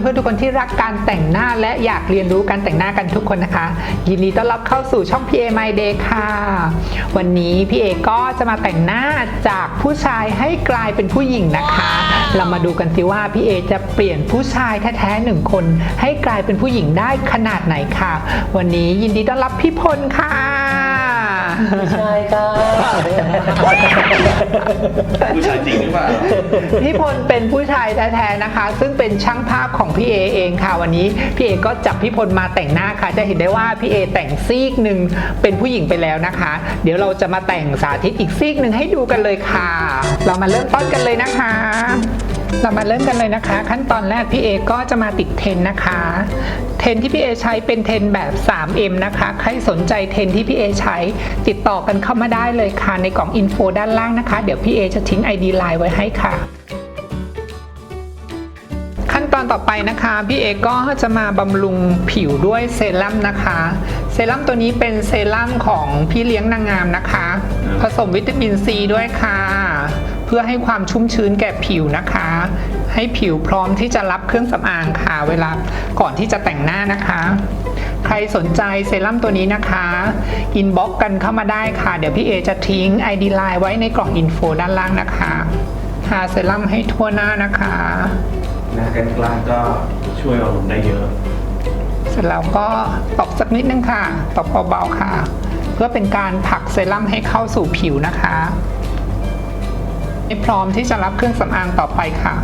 เพื่อนๆทุกคนที่รักการแต่งหน้าและอยากเรียนรู้การแต่งหน้ากันทุกคนนะคะ ยินดีต้อนรับเข้าสู่ช่อง PA My Day ค่ะ วันนี้พี่เอก็จะมาแต่งหน้าจากผู้ชายให้กลายเป็นผู้หญิงนะคะ เรามาดูกันสิว่าพี่เอจะเปลี่ยนผู้ชายแท้ๆหนึ่งคน ให้กลายเป็นผู้หญิงได้ขนาดไหนค่ะ วันนี้ยินดีต้อนรับพี่พลค่ะ ใช่ค่ะผู้ชายจริงหรือเปล่าพี่พลเป็นผู้ชายแท้ๆนะคะ ซึ่งเป็นช่างภาพของพี่เอเองค่ะวันนี้พี่เอก็จับพี่พลมาแต่งหน้าค่ะ จะเห็นได้ว่าพี่เอแต่งซีกหนึ่งเป็นผู้หญิงไปแล้วนะคะ เดี๋ยวเราจะมาแต่งสาธิตอีกซีกหนึ่งให้ดูกันเลยค่ะ เรามาเริ่มต้นกันเลยนะคะ เรามาเริ่มกันเลยนะคะ ขั้นตอนแรกพี่เอก็จะมาติดเทนนะคะ เทนที่พี่เอใช้เป็นเทนแบบ 3M นะคะ ใครสนใจเทนที่พี่เอใช้ติดต่อกันเข้ามาได้เลยค่ะในกล่องอินโฟด้านล่างนะคะ เดี๋ยวพี่เอจะทิ้ง ID ไลน์ไว้ให้ค่ะ ขั้นตอนต่อไปนะคะพี่เอก็จะมาบำรุงผิวด้วยเซรั่มนะคะ เซรั่มตัวนี้เป็นเซรั่มของพี่เลี้ยงนางงามนะคะ ผสมวิตามินซีด้วยค่ะ เพื่อให้ความชุ่มชื้นแก่ผิวนะคะ ให้ผิวพร้อมที่จะรับเครื่องสำอางค่ะเวลาก่อนที่จะแต่งหน้านะคะ ใครสนใจเซรั่มตัวนี้นะคะอินบ็อกกันเข้ามาได้ค่ะ เดี๋ยวพี่เอจะทิ้ง ID ไลน์ไว้ในกล่องอินโฟด้านล่างนะคะทาเซรั่มให้ทั่วหน้านะคะหน้ากันกลางก็ช่วยเราลงได้เยอะ เสร็จแล้วก็ตบสักนิดนึงค่ะ ตบเบาๆค่ะ เพื่อเป็นการผลักเซรั่มให้เข้าสู่ผิวนะคะ ให้พร้อมที่จะรับเครื่องสำอางต่อไปค่ะ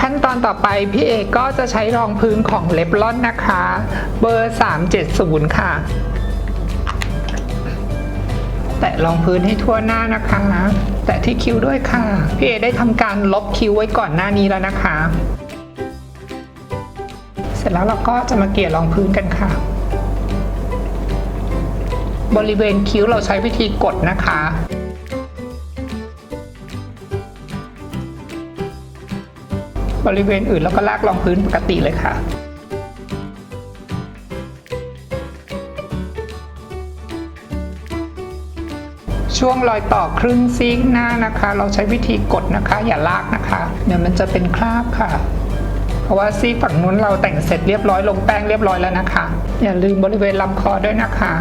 ขั้นตอนต่อไปพี่เอกก็จะใช้รองพื้นของเล็บลอนนะคะ เบอร์ 370 ค่ะ แตะรองพื้นให้ทั่วหน้านะคะแตะที่คิ้วด้วยค่ะ พี่เอได้ทำการลบคิ้วไว้ก่อนหน้านี้แล้วนะคะ เสร็จแล้วเราก็จะมาเกลี่ยรองพื้นกันค่ะ บริเวณคิ้วเราใช้วิธีกดนะคะ บริเวณอื่นเราก็ลากรองพื้นปกติเลยค่ะช่วงรอยต่อครึ่งซีกหน้านะคะ เราใช้วิธีกดนะคะ อย่าลากนะคะ เดี๋ยวมันจะเป็นคราบค่ะ เพราะว่าซีกฝั่งนู้นเราแต่งเสร็จเรียบร้อยลงแป้งเรียบร้อยแล้วนะคะ อย่าลืมบริเวณลำคอด้วยนะคะ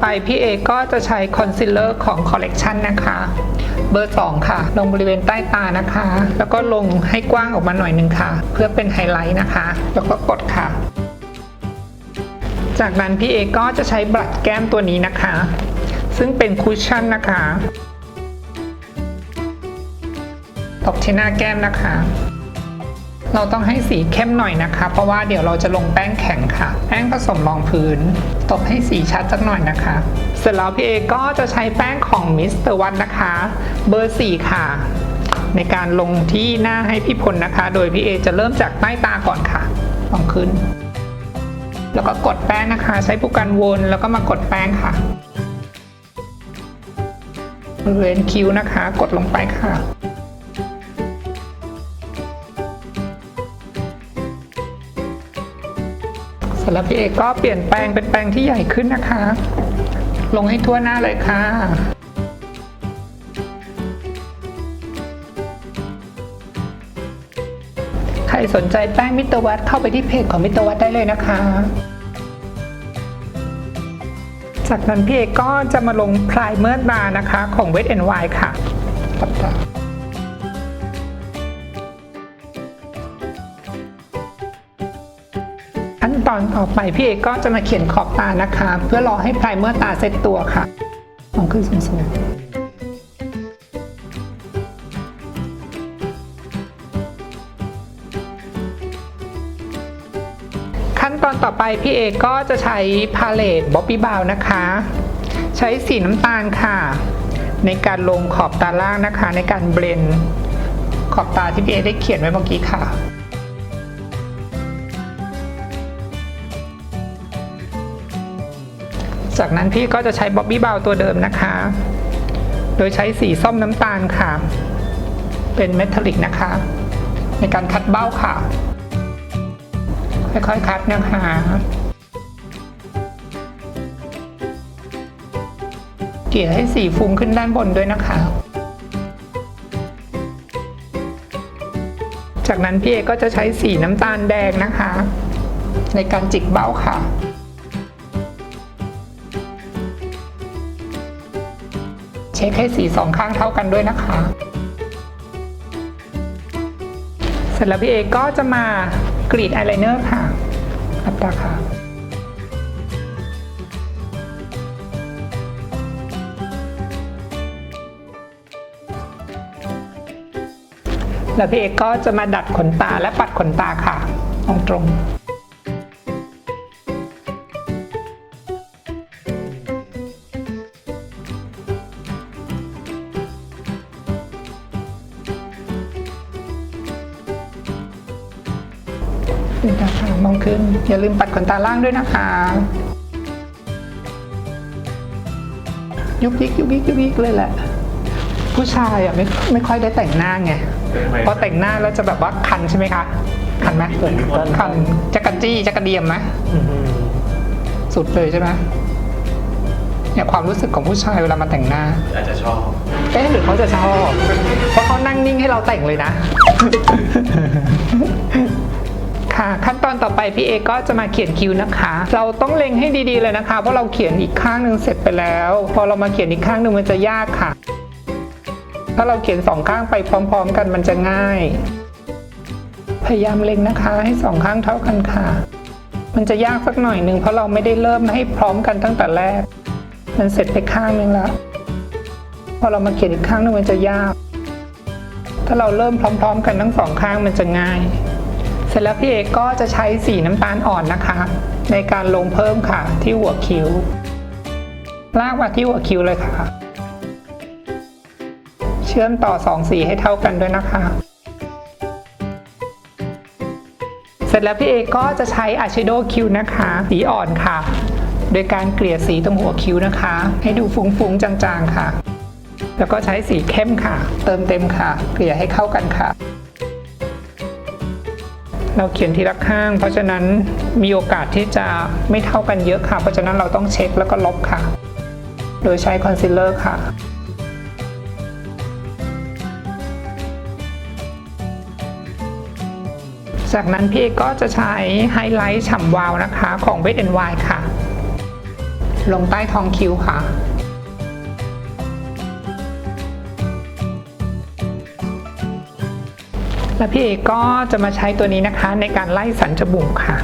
ไปพี่เอก็จะใช้คอนซีลเลอร์ของคอลเลกชันนะคะ เบอร์ 2 ค่ะ ลงบริเวณใต้ตานะคะ แล้วก็ลงให้กว้างออกมาหน่อยหนึ่งค่ะ เพื่อเป็นไฮไลท์นะคะ แล้วก็กดค่ะ จากนั้นพี่เอก็จะใช้บลัดแก้มตัวนี้นะคะ ซึ่งเป็นคุชชั่นนะคะตบที่หน้าแก้มนะคะ เราต้องให้สีเข้มหน่อยนะคะ เพราะว่าเดี๋ยวเราจะลงแป้งแข็งค่ะ แป้งผสมรองพื้น ตบให้สีชัดสักหน่อยนะคะ เสร็จแล้วพี่เอก็จะใช้แป้งของมิสเตอร์วันนะคะ เบอร์4ค่ะ ในการลงที่หน้าให้พี่พลนะคะ โดยพี่เอจะเริ่มจากใต้ตาก่อนค่ะลองขึ้น แล้วก็กดแป้งนะคะ ใช้ผู้กันวนแล้วก็มากดแป้งค่ะบริเวณคิ้วนะคะ กดลงไปค่ะ แล้วพี่เอกก็เปลี่ยนแปลงเป็นแปลงที่ใหญ่ขึ้นนะคะ ลงให้ทั่วหน้าเลยค่ะใครสนใจแป้งมิตรวัตเข้าไปที่เพจของมิตรวัตได้เลยนะคะ จากนั้นพี่เอกก็จะมาลงพรายเมอร์ตานะคะ ของเวทแอนไวค่ะ ตัดตาขั้นตอนต่อไปพี่เอกก็จะมาเขียนขอบตานะคะ เพื่อรอให้พรายเมอร์ตาเซตตัวค่ะลองขึ้นสูงๆขั้นตอนต่อไปพี่เอกก็จะใช้พาเลตบ๊อบบี้บาวนะคะ ใช้สีน้ำตาลค่ะ ในการลงขอบตาล่างนะคะ ในการเบลนขอบตาที่พี่เอกได้เขียนไว้เมื่อกี้ค่ะ จากนั้นพี่ก็จะใช้บ๊อบบี้บาวตัวเดิมนะคะ โดยใช้สีส้มน้ำตาลค่ะ เป็นเมทัลลิกนะคะ ในการคัดเบ้าค่ะ ค่อยๆคัดนะคะเกลี่ยให้สีฟุ้งขึ้นด้านบนด้วยนะคะ จากนั้นพี่เอก็จะใช้สีน้ำตาลแดงนะคะ ในการจิกเบ้าค่ะ เช็คให้สีสองข้างเท่ากันด้วยนะคะ เสร็จแล้วพี่เอก็จะมากรีดอายไลเนอร์ค่ะอับตาค่ะแล้วพี่เอกก็จะมาดัดขนตาและปัดขนตาค่ะ ตรงตรง นี่นะคะมองขึ้น อย่าลืมปัดขนตาล่างด้วยนะคะ ยุกยิกยุกยิกยุกยิกเลยแหละ ผู้ชายอะไม่ไม่ค่อยได้แต่งหน้าไงพอแต่งหน้าแล้วจะแบบว่าคันใช่ไหมคะคันไหมคันจะกันจี้จะกระเดียมไหมอื้อหือสุดเลยใช่ไหมเนี่ยความรู้สึกของผู้ชายเวลามาแต่งหน้า อาจจะชอบ เอ๊ะหรือเขาจะชอบ เพราะเขานั่งนิ่งให้เราแต่งเลยนะ ค่ะ ขั้นตอนต่อไปพี่เอก็จะมาเขียนคิ้วนะคะ เราต้องเล็งให้ดีๆเลยนะคะ เพราะเราเขียนอีกข้างหนึ่งเสร็จไปแล้ว พอเรามาเขียนอีกข้างหนึ่งมันจะยากค่ะ ถ้าเราเขียนสองข้างไปพร้อม ๆ กันมันจะง่าย พยายามเล็งนะคะ ให้สองข้างเท่ากันค่ะ มันจะยากสักหน่อยหนึ่งเพราะเราไม่ได้เริ่มให้พร้อมกันตั้งแต่แรก มันเสร็จไปข้างหนึงแล้วพอเรามาเขียนอีกข้างหนึงมันจะยาก ถ้าเราเริ่มพร้อม ๆ กันทั้งสองข้างมันจะง่าย เสร็จแล้วพี่เอกก็จะใช้สีน้ำตาลอ่อนนะคะ ในการลงเพิ่มค่ะที่หัวคิ้ว ลากมาที่หัวคิ้วเลยค่ะ เชื่อมต่อสองสีให้เท่ากันด้วยนะคะ เสร็จแล้วพี่เอกก็จะใช้อาชโดคิ้วนะคะ สีอ่อนค่ะ โดยการเกลี่ยสีตรงหัวคิ้วนะคะ ให้ดูฟุ้งๆจางๆค่ะ แล้วก็ใช้สีเข้มค่ะ เติมเต็มค่ะ เกลี่ยให้เข้ากันค่ะ เราเขียนทีละข้าง เพราะฉะนั้นมีโอกาสที่จะไม่เท่ากันเยอะค่ะ เพราะฉะนั้นเราต้องเช็คแล้วก็ลบค่ะ โดยใช้คอนซีลเลอร์ค่ะจากนั้นพี่ก็จะใช้ไฮไลท์ฉ่ำวาวนะคะของ w e t n w ค่ะ ลงใต้ท้องคิ้วค่ะ แล้วพี่เอกก็จะมาใช้ตัวนี้นะคะในการไล่สันจมูกค่ะ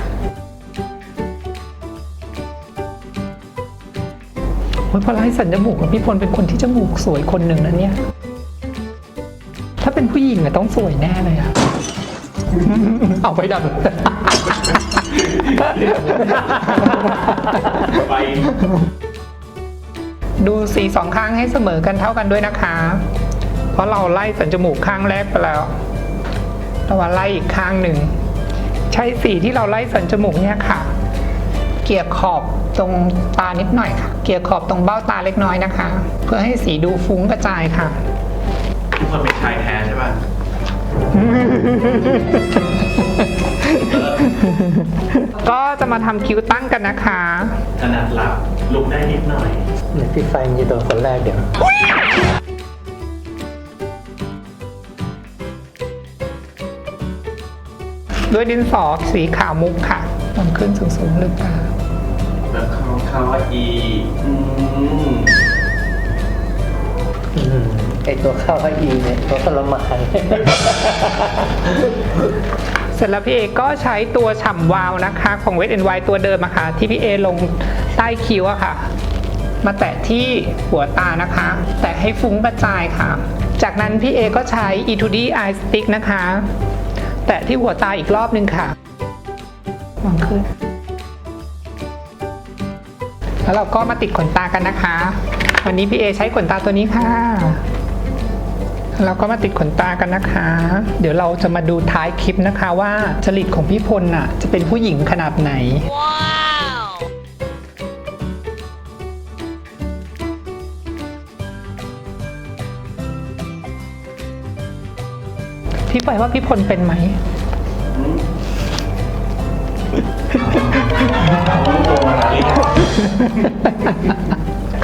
โอ้ยพอไล่สันจมูกอะพี่พลเป็นคนที่จมูกสวยคนหนึ่งนะเนี่ย ถ้าเป็นผู้หญิงอะต้องสวยแน่เลยอะเอาไปดันไปดูสีสองข้างให้เสมอกันเท่ากันด้วยนะคะ เพราะเราไล่สันจมูกข้างแรกไปแล้ว เรามาไล่อีกข้างหนึ่ง ใช้สีที่เราไล่สันจมูกเนี่ยค่ะ เกี่ยขอบตรงตานิดหน่อยค่ะ เกี่ยขอบตรงเบ้าตาเล็กน้อยนะคะ เพื่อให้สีดูฟุ้งกระจายค่ะ ทุกคนเป็นชายแท้ใช่ป่ะก็จะมาทำคิ้วตั้งกันนะคะถนัดหลับลุกได้นิดหน่อยเดี๋ยวพี่ไฟมันจะโดนคนแรกเดี๋ยว ด้วยดินสอสีขาวมุกค่ะลงขึ้นสูงๆลึกตาแล้วเขาเขาว่าอีอืมอืมไอตัวข้าวพอีเนี่ยตัวทรมานเสร็จแล้วพี่เอก็ใช้ตัวฉ่ำวาวนะคะ ของเวทแอนไวตัวเดิมอะค่ะ ที่พี่เอลงใต้คิ้วอะค่ะ มาแตะที่หัวตานะคะ แตะให้ฟุ้งกระจายค่ะ จากนั้นพี่เอก็ใช้ E2D Eye Stick นะคะ แตะที่หัวตาอีกรอบนึงค่ะวางขึ้น แล้วเราก็มาติดขนตากันนะคะ วันนี้พี่เอใช้ขนตาตัวนี้ค่ะ เราก็มาติดขนตากันนะคะ เดี๋ยวเราจะมาดูท้ายคลิปนะคะว่าจริตของพี่พลน่ะ จะเป็นผู้หญิงขนาดไหน wow. พี่ไปว่าพี่พลเป็นไหม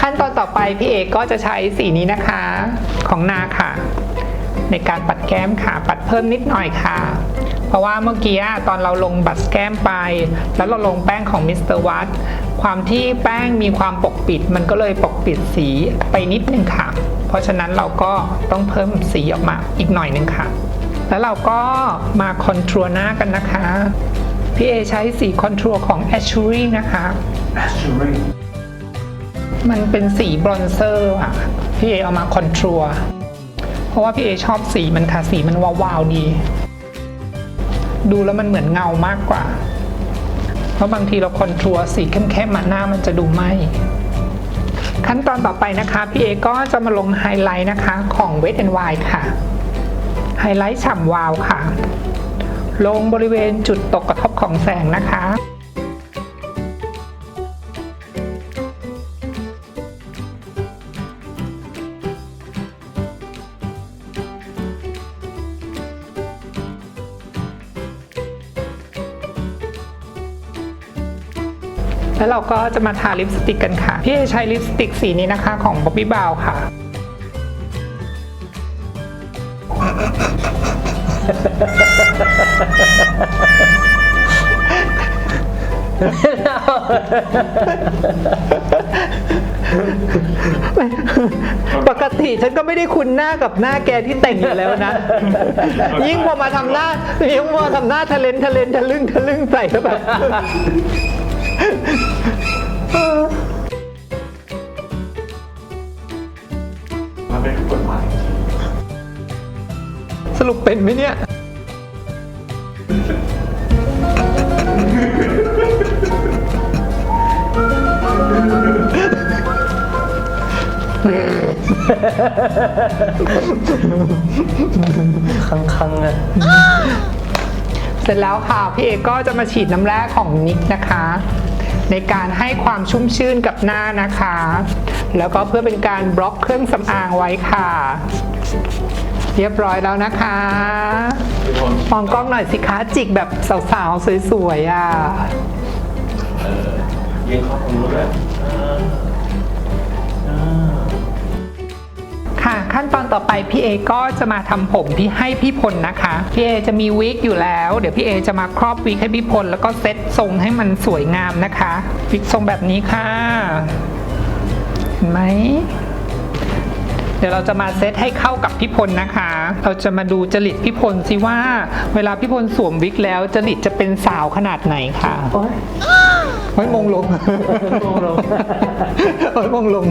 ขั้นตอนต่อไปพี่เอกก็จะใช้สีนี้นะคะของนาค่ะ ในการปัดแก้มค่ะ ปัดเพิ่มนิดหน่อยค่ะ เพราะว่าเมื่อกี้ตอนเราลงบัตรแก้มไป แล้วเราลงแป้งของมิสเตอร์วัตความที่แป้งมีความปกปิด มันก็เลยปกปิดสีไปนิดนึงค่ะ เพราะฉะนั้นเราก็ต้องเพิ่มสีออกมาอีกหน่อยนึงค่ะ แล้วเราก็มาคอนทัวร์หน้ากันนะคะ พี่เอใช้สีคอนทัวร์ของ a s h u r y นะคะชูรี่มันเป็นสีบรอนเซอร์อะพี่เอเอามาคอนทัวร์เพราะว่าพี่เอชอบสีมันค่ะสีมันวาวๆดี ดูแล้วมันเหมือนเงามากกว่า เพราะบางทีเราคอนทัวร์สีเข้มๆมาหน้ามันจะดูไหมขั้นตอนต่อไปนะคะ พี่เอก็จะมาลงไฮไลท์นะคะของ Wet n Wild ค่ะ ไฮไลท์ฉ่ำวาวค่ะ ลงบริเวณจุดตกกระทบของแสงนะคะแล้วเราก็จะมาทาลิปสติกกันค่ะ พี่ใช้ลิปสติกสีนี้นะคะของ Bobbi b r o w n ค่ะ ปกติฉันก็ไม่ได้คุ้นหน้ากับหน้าแกที่แต่งอยู่แล้วนะ ยิ่งพอมาทำหน้ายิ่งพอทำหน้าทะเลนทะเลนทะลึ่งทะลึ่งใส่แล้วแบบมันเป็นกฎหมายจริงสรุปเป็นไหมเนี่ย คังคังๆอะเสร็จแล้วค่ะ พี่เอก็จะมาฉีดน้ำแร่ของนิกนะคะ ในการให้ความชุ่มชื่นกับหน้านะคะ แล้วก็เพื่อเป็นการบล็อกเครื่องสำอางไว้ค่ะ เรียบร้อยแล้วนะคะทุกคนมองกล้องหน่อยสิคะจิกแบบสาวๆ สวยๆอะ เออยิงเข้าตรงนู้นด้วย ต่อไปพี่เอก็จะมาทำผมพี่ให้พี่พลนะคะ พี่เอจะมีวิกอยู่แล้ว เดี๋ยวพี่เอจะมาครอบวิกให้พี่พลแล้วก็เซ็ตทรงให้มันสวยงามนะคะวิกทรงแบบนี้ค่ะเห็นไหมเดี๋ยวเราจะมาเซตให้เข้ากับพี่พลนะคะ เราจะมาดูจริตพี่พลสิว่า เวลาพี่พลสวมวิกแล้วจริตจะเป็นสาวขนาดไหนค่ะ เฮ้ยมงลงมงลงเฮ้ยมงลง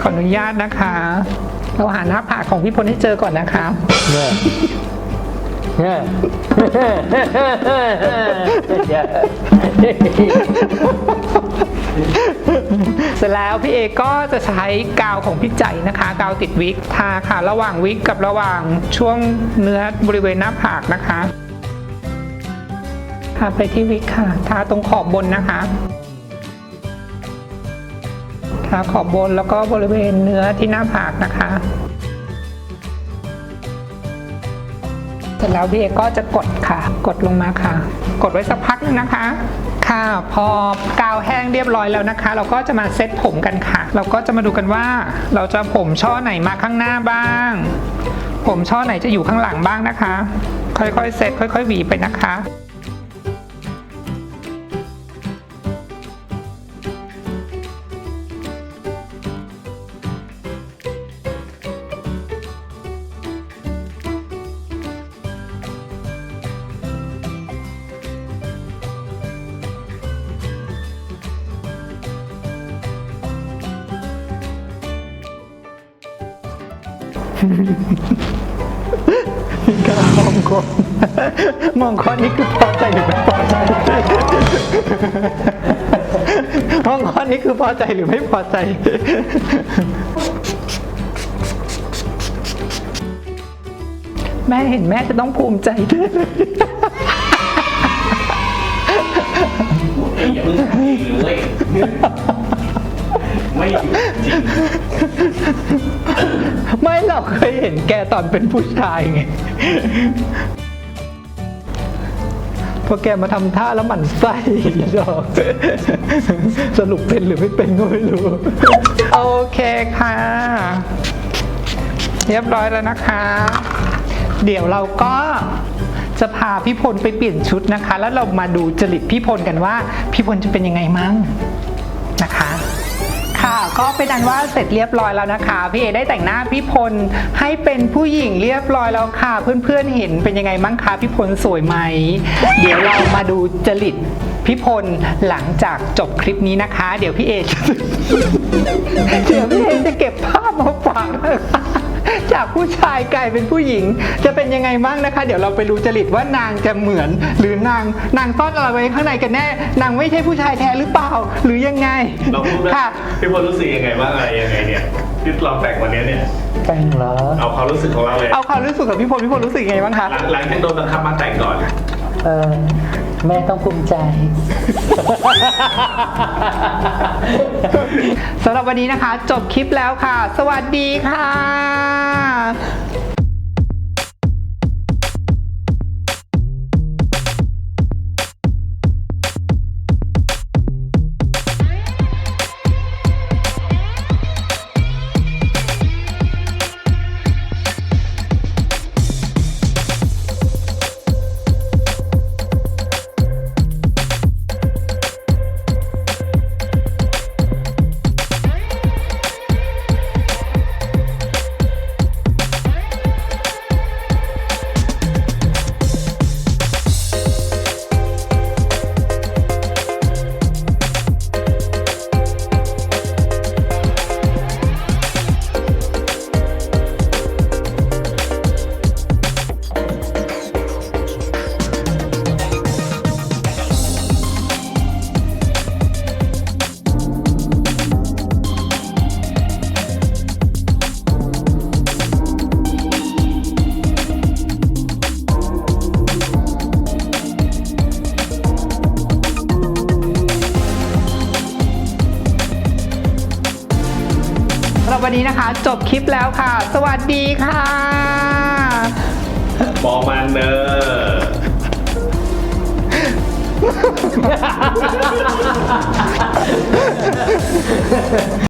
ขออนุญาตนะคะ เราหาหน้าผากของพี่พลให้เจอก่อนนะคะเนี่ยเนี่ยเสร็จแล้วพี่เอก็จะใช้กาวของพี่ใจนะคะกาวติดวิกทาค่ะ ระหว่างวิกกับระหว่างช่วงเนื้อบริเวณหน้าผากนะคะ ทาไปที่วิกค่ะ ทาตรงขอบบนนะคะ ทาขอบบนแล้วก็บริเวณเนื้อที่หน้าผากนะคะ เสร็จแล้วพี่เอก็จะกดค่ะ กดลงมาค่ะ กดไว้สักพักหนึงนะคะค่ะพอกาวแห้งเรียบร้อยแล้วนะคะ เราก็จะมาเซตผมกันค่ะ เราก็จะมาดูกันว่า เราจะผมช่อไหนมาข้างหน้าบ้าง ผมช่อไหนจะอยู่ข้างหลังบ้างนะคะ ค่อยๆเซตค่อย ๆ หวีไปนะคะ การมองคนมองคนนี่คือพอใจหรือไม่พอใจมองคนนี่คือพอใจหรือไม่พอใจ แม่เห็นแม่จะต้องภูมิใจด้วยอยอย่าเพิ่งทำเองเลย เห็นแกตอนเป็นผู้ชายไง พอแกมาทำท่าแล้วหมันไส้ดอกสรุปเป็นหรือไม่เป็นก็ไม่รู้ โอเคค่ะ เรียบร้อยแล้วนะคะ เดี๋ยวเราก็จะพาพี่พลไปเปลี่ยนชุดนะคะ แล้วเรามาดูจริตพี่พลกันว่า พี่พลจะเป็นยังไงมั่ง ก็เป็นอันว่าเสร็จเรียบร้อยแล้วนะคะ พี่เอได้แต่งหน้าพี่พลให้เป็นผู้หญิงเรียบร้อยแล้วค่ะ เพื่อนๆเห็นเป็นยังไงมั้งคะพี่พลสวยไหม เดี๋ยวเรามาดูจริตพี่พลหลังจากจบคลิปนี้นะคะ เดี๋ยวพี่เอจะเดี๋ยวพี่เอจะเก็บภาพมาฝากนะคะ จากผู้ชายกลายเป็นผู้หญิง จะเป็นยังไงบ้างนะคะ เดี๋ยวเราไปดูจริตว่านางจะเหมือน หรือนางนางซ่อนอะไรไว้ข้างในกันแน่ นางไม่ใช่ผู้ชายแท้หรือเปล่า หรือยังไงเราพูดนะค่ะพี่พลรู้สึกยังไงบ้างอะไรยังไงเนี่ยที่เราแต่งวันนี้เนี่ยแต่งเหรอเอาความรู้สึกของเราเลยเอาความรู้สึกกับพี่พลพี่พลรู้สึกยังไงบ้างคะหลังหลังจากโดนบังคับมาแต่งก่อน เออแม่ต้องภูมิใจ สำหรับวันนี้นะคะ จบคลิปแล้วค่ะ สวัสดีค่ะ ลิปแล้วค่ะ สวัสดีค่ะบอมันเนอร์